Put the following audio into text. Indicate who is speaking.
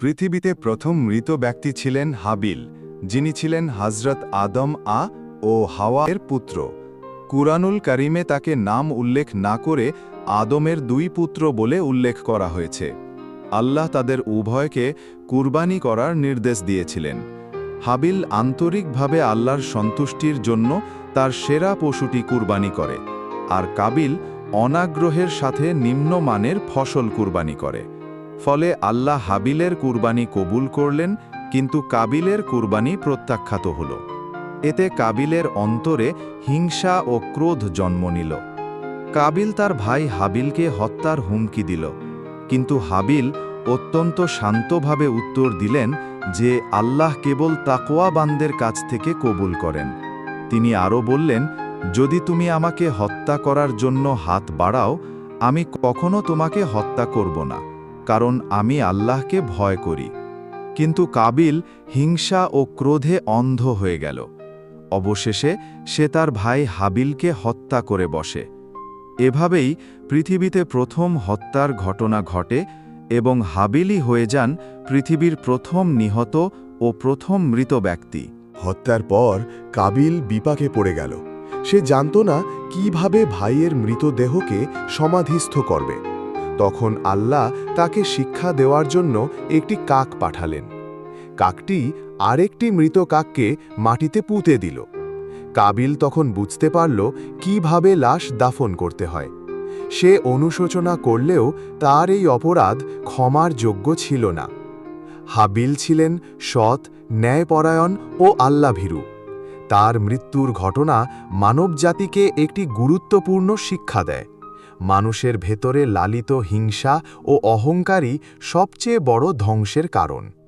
Speaker 1: পৃথিবীতে প্রথম মৃত ব্যক্তি ছিলেন হাবিল, যিনি ছিলেন হজরত আদম আ ও হাওয়া এর পুত্র। কুরআনুল করিমে তাকে নাম উল্লেখ না করে আদমের দুই পুত্র বলে উল্লেখ করা হয়েছে। আল্লাহ তাদের উভয়কে কুরবানি করার নির্দেশ দিয়েছিলেন। হাবিল আন্তরিকভাবে আল্লাহর সন্তুষ্টির জন্য তার সেরা পশুটি কুরবানি করে, আর কাবিল অনাগ্রহের সাথে নিম্নমানের ফসল কুরবানি করে। ফলে আল্লাহ হাবিলের কুরবানি কবুল করলেন, কিন্তু কাবিলের কুরবানি প্রত্যাখ্যাত হল। এতে কাবিলের অন্তরে হিংসা ও ক্রোধ জন্ম নিল। কাবিল তার ভাই হাবিলকে হত্যার হুমকি দিল, কিন্তু হাবিল অত্যন্ত শান্তভাবে উত্তর দিলেন যে আল্লাহ কেবল তাকোয়াবানদের কাছ থেকে কবুল করেন। তিনি আরও বললেন, যদি তুমি আমাকে হত্যা করার জন্য হাত বাড়াও, আমি কখনো তোমাকে হত্যা করব না। কারণ আমি আল্লাহকে ভয় করি। কিন্তু কাবিল হিংসা ও ক্রোধে অন্ধ হয়ে গেল। অবশেষে সে তার ভাই হাবিলকে হত্যা করে বসে। এভাবেই পৃথিবীতে প্রথম হত্যার ঘটনা ঘটে এবং হাবিলই হয়ে যান পৃথিবীর প্রথম নিহত ও প্রথম মৃত ব্যক্তি।
Speaker 2: হত্যার পর কাবিল বিপাকে পড়ে গেল। সে জানত না কীভাবে ভাইয়ের মৃতদেহকে সমাধিস্থ করবে। তখন আল্লাহ তাকে শিক্ষা দেওয়ার জন্য একটি কাক পাঠালেন। কাকটি আরেকটি মৃত কাককে মাটিতে পুঁতে দিল। কাবিল তখন বুঝতে পারল কীভাবে লাশ দাফন করতে হয়। সে অনুশোচনা করলেও তার এই অপরাধ ক্ষমার যোগ্য ছিল না। হাবিল ছিলেন সৎ, ন্যায়পরায়ণ ও আল্লাভীরু। তার মৃত্যুর ঘটনা মানবজাতিকে একটি গুরুত্বপূর্ণ শিক্ষা দেয়। মানুষের ভেতরে লালিত হিংসা ও অহংকারই সবচেয়ে বড় ধ্বংসের কারণ।